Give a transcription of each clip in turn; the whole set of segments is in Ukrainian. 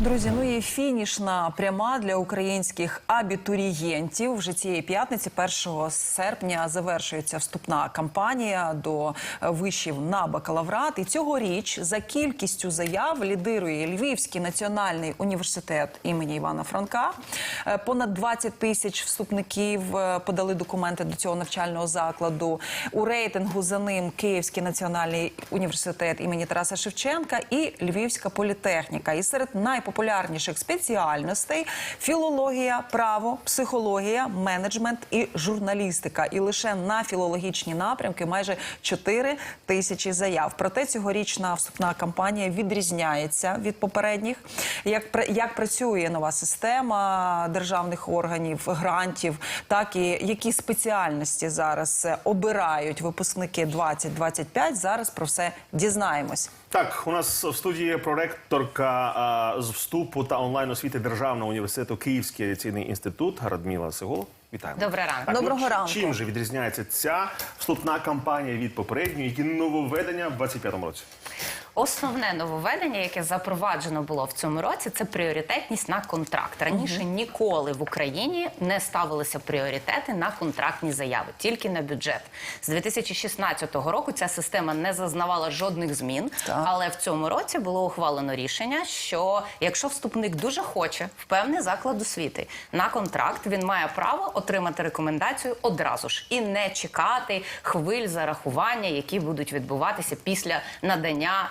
Друзі, ну і фінішна пряма для українських абітурієнтів. Вже цієї п'ятниці, 1 серпня, завершується вступна кампанія до вишів на бакалаврат. І цьогоріч за кількістю заяв лідирує Львівський національний університет імені Івана Франка. Е, Понад 20 тисяч вступників е, подали документи до цього навчального закладу. У рейтингу за ним Київський національний університет імені Тараса Шевченка і Львівська політехніка. І серед найпопулярніших спеціальностей філологія, право, психологія, менеджмент і журналістика. І лише на філологічні напрямки майже 4 тисячі заяв. Проте цьогорічна вступна кампанія відрізняється від попередніх. Як як працює нова система державних органів, грантів, так і які спеціальності зараз обирають випускники 2025, Зараз про все дізнаємось. Так, у нас в студії проректорка а, з вступу та онлайн освіти Державного університету Київський авіаційний інститут Радміла Сигул. Вітаємо. Добре ранку. Так, Доброго ну, ранку. Чим же відрізняється ця вступна кампанія від попередньої? Які нововведення в 25-му році? Основне нововведення, яке запроваджено було в цьому році, це пріоритетність на контракт. Раніше ніколи в Україні не ставилися пріоритети на контрактні заяви, тільки на бюджет. З 2016 року ця система не зазнавала жодних змін, Так. але в цьому році було ухвалено рішення, що якщо вступник дуже хоче в певний заклад освіти на контракт, він має право отримати рекомендацію одразу ж і не чекати хвиль зарахування, які будуть відбуватися після надання.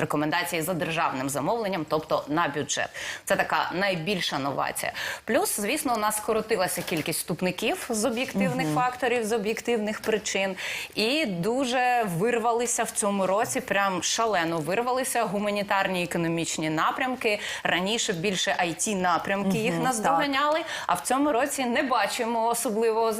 Рекомендації за державним замовленням, тобто на бюджет, це така найбільша новація. Плюс, звісно, у нас скоротилася кількість вступників з об'єктивних факторів, з об'єктивних причин, і дуже вирвалися в цьому році. Прям шалено вирвалися гуманітарні економічні напрямки. Раніше більше it напрямки їх наздоганяли. А в цьому році не бачимо особливого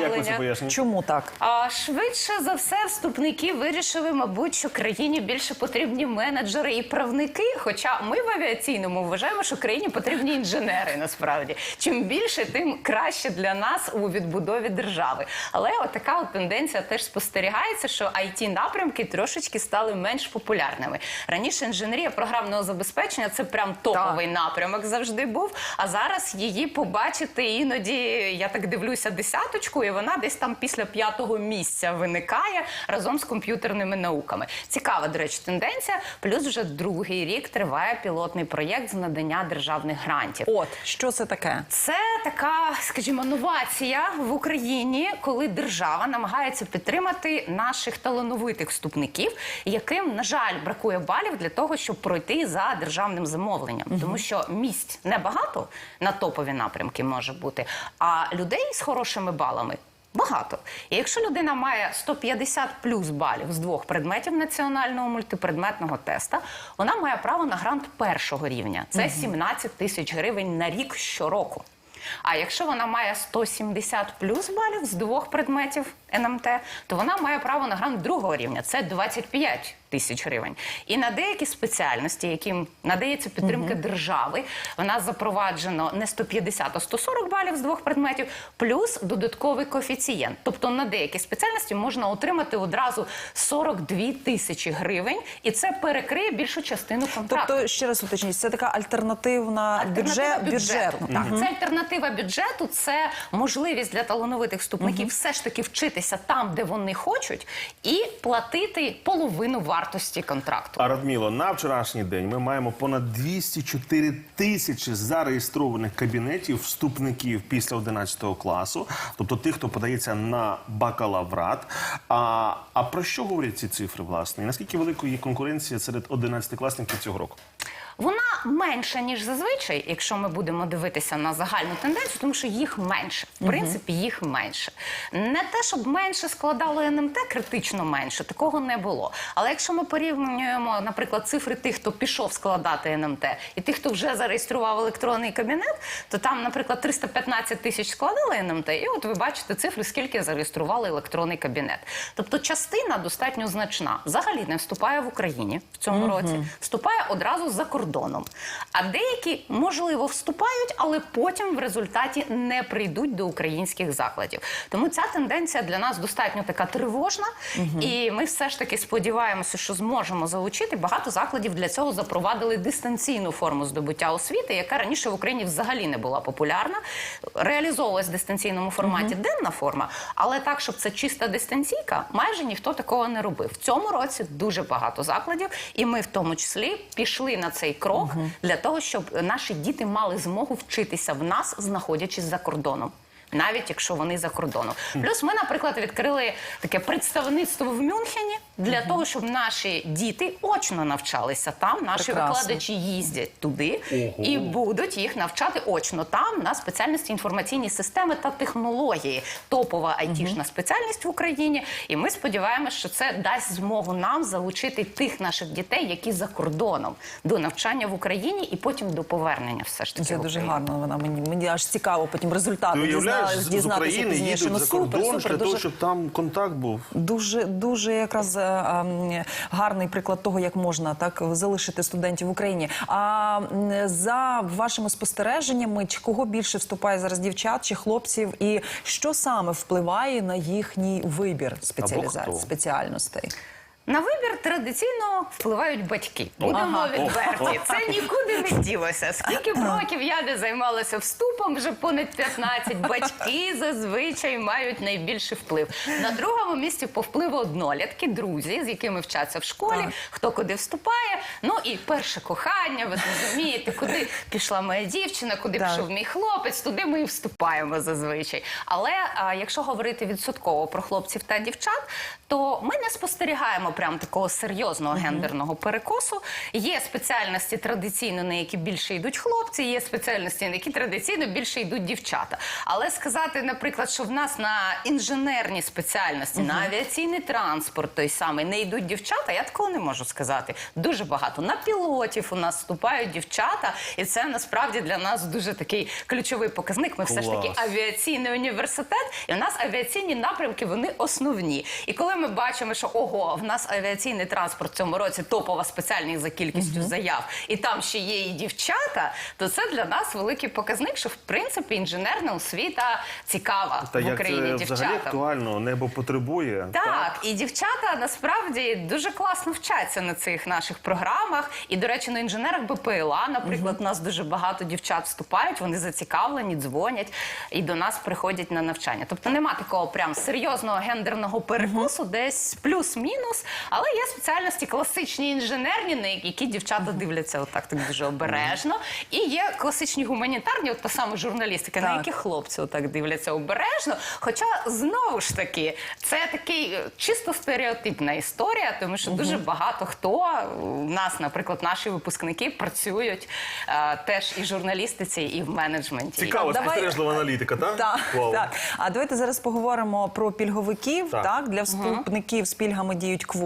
А як ви це Чому так? А швидше за все, вступники вирішили, мабуть, що країні більше потрібні менеджери і правники. Хоча ми в авіаційному вважаємо, що країні потрібні інженери. Насправді, чим більше, тим краще для нас у відбудові держави. Але отака от тенденція теж спостерігається, що it напрямки трошечки стали менш популярними. Раніше інженерія програмного забезпечення це прям топовий напрямок завжди був. А зараз її побачити іноді, я так дивлюся, десяточку, і вона десь там після п'ятого місця виникає разом з комп'ютерними науками. Цікава, до речі, тенденція. Плюс вже другий рік триває пілотний проєкт з надання державних грантів. От що це таке? Це така, скажімо, новація в Україні, коли держава намагається підтримати наших талановитих вступників, яким, на жаль, бракує балів для того, щоб пройти за державним замовленням, тому що місць небагато на топові напрямки може бути, а людей з хорошими балами. Багато. І якщо людина має 150 плюс балів з двох предметів національного мультипредметного теста, вона має право на грант першого рівня. Це 17 тисяч гривень на рік щороку. А якщо вона має 170 плюс балів з двох предметів НМТ, то вона має право на грант другого рівня. Це 25 тисяч гривень. І на деякі спеціальності, яким надається підтримка держави, вона запроваджено не 150, а 140 балів з двох предметів, плюс додатковий коефіцієнт. Тобто на деякі спеціальності можна отримати одразу 42 тисячі гривень, і це перекриє більшу частину контракту. Тобто, ще раз уточніть, це така альтернативна бюджет, бюджету. Так, це альтернатива бюджету, це можливість для талановитих вступників все ж таки вчитися там, де вони хочуть, і платити половину вартості контракту. А Радміло, на вчорашній день ми маємо понад 204 тисячі зареєстрованих кабінетів вступників після 11 класу, тобто тих, хто подається на бакалаврат. А, а про що говорять ці цифри, власне? І наскільки великою є конкуренція серед 11-класників цього року? Вона менша ніж зазвичай, якщо ми будемо дивитися на загальну тенденцію, тому що їх менше. В принципі, їх менше. Не те, щоб менше складало НМТ, критично менше, такого не було. Але якщо ми порівнюємо, наприклад, цифри тих, хто пішов складати НМТ, і тих, хто вже зареєстрував електронний кабінет, то там, наприклад, 315 тисяч складали НМТ, і от ви бачите цифри, скільки зареєстрували електронний кабінет. Тобто частина достатньо значна. Взагалі не вступає в Україні в цьому році, вступає одразу за кордон кордоном. А деякі можливо вступають, але потім в результаті не прийдуть до українських закладів. Тому ця тенденція для нас достатньо така тривожна, і ми все ж таки сподіваємося, що зможемо залучити. Багато закладів для цього запровадили дистанційну форму здобуття освіти, яка раніше в Україні взагалі не була популярна. Реалізовувалась в дистанційному форматі денна форма, але так, щоб це чиста дистанційка, майже ніхто такого не робив. В цьому році дуже багато закладів, і ми в тому числі пішли на цей крок для того, щоб наші діти мали змогу вчитися в нас, знаходячись за кордоном. Навіть якщо вони за кордоном. Плюс ми, наприклад, відкрили таке представництво в Мюнхені для того, щоб наші діти очно навчалися там. Наші Прекрасно. викладачі їздять туди і будуть їх навчати очно там на спеціальності інформаційні системи та технології. Топова айтішна спеціальність в Україні. І ми сподіваємося, що це дасть змогу нам залучити тих наших дітей, які за кордоном до навчання в Україні і потім до повернення. Все ж таки Це в дуже гарно. Вона мені мені аж цікаво потім результати Ти дізна- з- дізнатися України пізніше. їдуть Ну за кордон супер, для того, щоб там контакт був. Дуже дуже якраз гарний приклад того, як можна так залишити студентів в Україні. А за вашими спостереженнями, кого більше вступає зараз дівчат чи хлопців, і що саме впливає на їхній вибір спеціалізації спеціальностей? На вибір традиційно впливають батьки. Будемо Ага. відверті. Це нікуди не ділося. Скільки б років я не займалася вступом, вже понад 15, батьки зазвичай мають найбільший вплив. На другому місці по впливу однолітки, друзі, з якими вчаться в школі, Так. хто куди вступає. Ну і перше кохання, ви розумієте, куди пішла моя дівчина, куди Так. пішов мій хлопець, туди ми і вступаємо зазвичай. Але а, якщо говорити відсотково про хлопців та дівчат, то ми не спостерігаємо прям такого серйозного гендерного перекосу. Є спеціальності традиційно, на які більше йдуть хлопці, є спеціальності, на які традиційно більше йдуть дівчата. Але сказати, наприклад, що в нас на інженерні спеціальності, на авіаційний транспорт той самий не йдуть дівчата, я такого не можу сказати. Дуже багато. На пілотів у нас вступають дівчата, і це насправді для нас дуже такий ключовий показник. Ми все ж таки авіаційний університет, і в нас авіаційні напрямки вони основні. І коли ми бачимо, що ого, в нас авіаційний транспорт в цьому році топова спеціальність за кількістю заяв, і там ще є і дівчата, то це для нас великий показник, що в принципі інженерна освіта цікава Та в як Україні це взагалі актуально, небо потребує. Так, і дівчата насправді дуже класно вчаться на цих наших програмах. І, до речі, на інженерах БПЛА, наприклад, у нас дуже багато дівчат вступають, вони зацікавлені, дзвонять і до нас приходять на навчання. Тобто нема такого прям серйозного гендерного перекосу, десь плюс-мінус. Але є спеціальності класичні інженерні, на які дівчата дивляться отак так дуже обережно. І є класичні гуманітарні, от та сама журналістика, на які хлопці отак дивляться обережно. Хоча знову ж таки, це такий е, чисто стереотипна історія, тому що дуже багато хто у нас, наприклад, наші випускники працюють е, теж і в журналістиці, і в менеджменті. Цікава Давай- спостережлива аналітика, так? Так, Вау. так. А давайте зараз поговоримо про пільговиків. Так, Так. для вступників з пільгами діють квоти.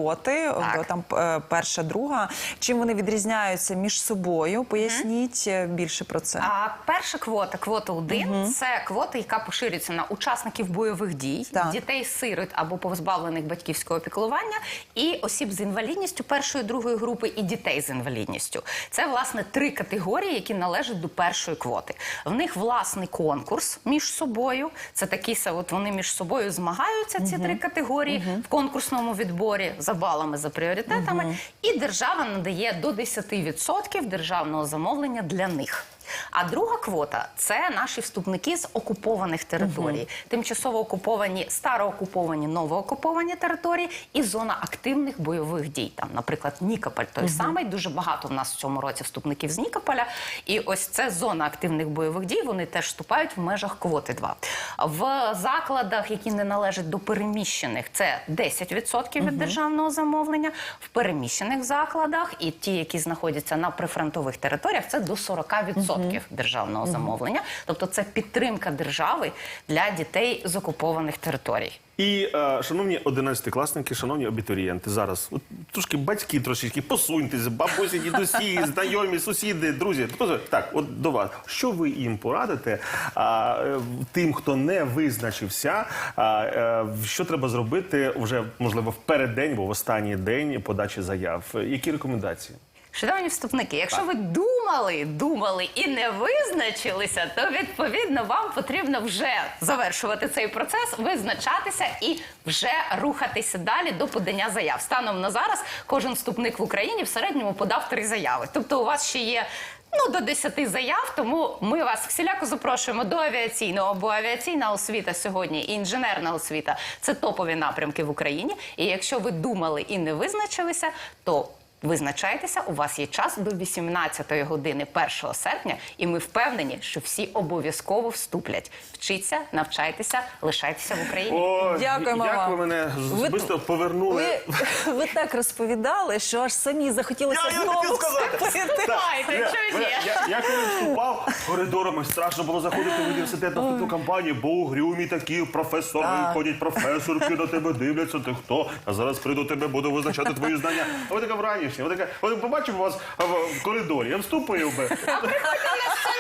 Так. Там е, перша, друга. Чим вони відрізняються між собою? Поясніть е, більше про це. А перша квота, квота 1 це квота, яка поширюється на учасників бойових дій, Так. дітей сирот або позбавлених батьківського піклування, і осіб з інвалідністю першої другої групи, і дітей з інвалідністю. Це власне три категорії, які належать до першої квоти. В них власний конкурс між собою. Це такі от вони між собою змагаються. Ці три категорії в конкурсному відборі за балами за пріоритетами. І держава надає до 10% державного замовлення для них. А друга квота це наші вступники з окупованих територій, тимчасово окуповані, староокуповані, новоокуповані території і зона активних бойових дій. Там, наприклад, Нікополь той самий. Дуже багато в нас в цьому році вступників з Нікополя. І ось це зона активних бойових дій. Вони теж вступають в межах квоти 2. В закладах, які не належать до переміщених, це 10% від державного замовлення. В переміщених закладах і ті, які знаходяться на прифронтових територіях, це до 40% державного замовлення. Тобто це підтримка держави для дітей з окупованих територій. І, е, шановні одинадцятикласники, шановні абітурієнти, зараз от, трошки батьки трошечки посуньтеся, бабусі, дідусі, знайомі, сусіди, друзі. Так, от до вас. Що ви їм порадите а, е, тим, хто не визначився, а, е, що треба зробити вже можливо в переддень, бо в останній день подачі заяв? Які рекомендації? Шановні вступники, якщо ви думали, думали і не визначилися, то відповідно вам потрібно вже завершувати цей процес, визначатися і вже рухатися далі до подання заяв. Станом на зараз кожен вступник в Україні в середньому подав три заяви. Тобто, у вас ще є. Ну, до 10 заяв, тому ми вас всіляко запрошуємо до авіаційного, бо авіаційна освіта сьогодні і інженерна освіта це топові напрямки в Україні. І якщо ви думали і не визначилися, то Визначайтеся, у вас є час до 18 години 1 серпня, і ми впевнені, що всі обов'язково вступлять. Вчіться, навчайтеся, лишайтеся в Україні. О, Дякуємо як вам. ви мене Ви- швидко повернули. Ви, ви так розповідали, що аж самі захотілося Я- я знову хотів сказати. вступити. Давайте, Я- ні? я, я коли вступав коридорами, страшно було заходити в університет на вступну кампанію, бо у грюмі такі професори Так. ходять, професорки на тебе дивляться, ти хто? А зараз прийду до тебе, буду визначати твої знання. А ви така вранішня, вони така, ви побачив вас в, коридорі, я вступив би. А приходьте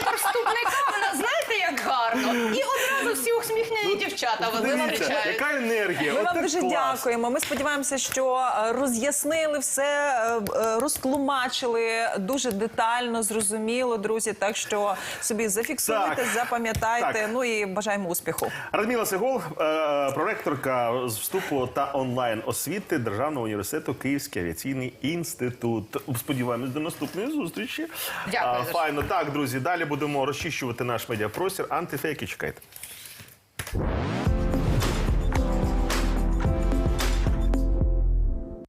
в наш вступника, знаєте, як гарно. І дівчата вас Дивіться, зустрічають. яка енергія. Ми От вам дуже клас. дякуємо. Ми сподіваємося, що е, роз'яснили все, е, е, розтлумачили дуже детально, зрозуміло, друзі. Так що собі зафіксуйте, Так. запам'ятайте. Так. Ну і бажаємо успіху. Радміла Сегол, е, проректорка з вступу та онлайн освіти Державного університету Київський авіаційний інститут. Сподіваємось до наступної зустрічі. Дякую А. Файно. Так, друзі, далі будемо розчищувати наш медіапростір. Антифейки чекайте. Thank you.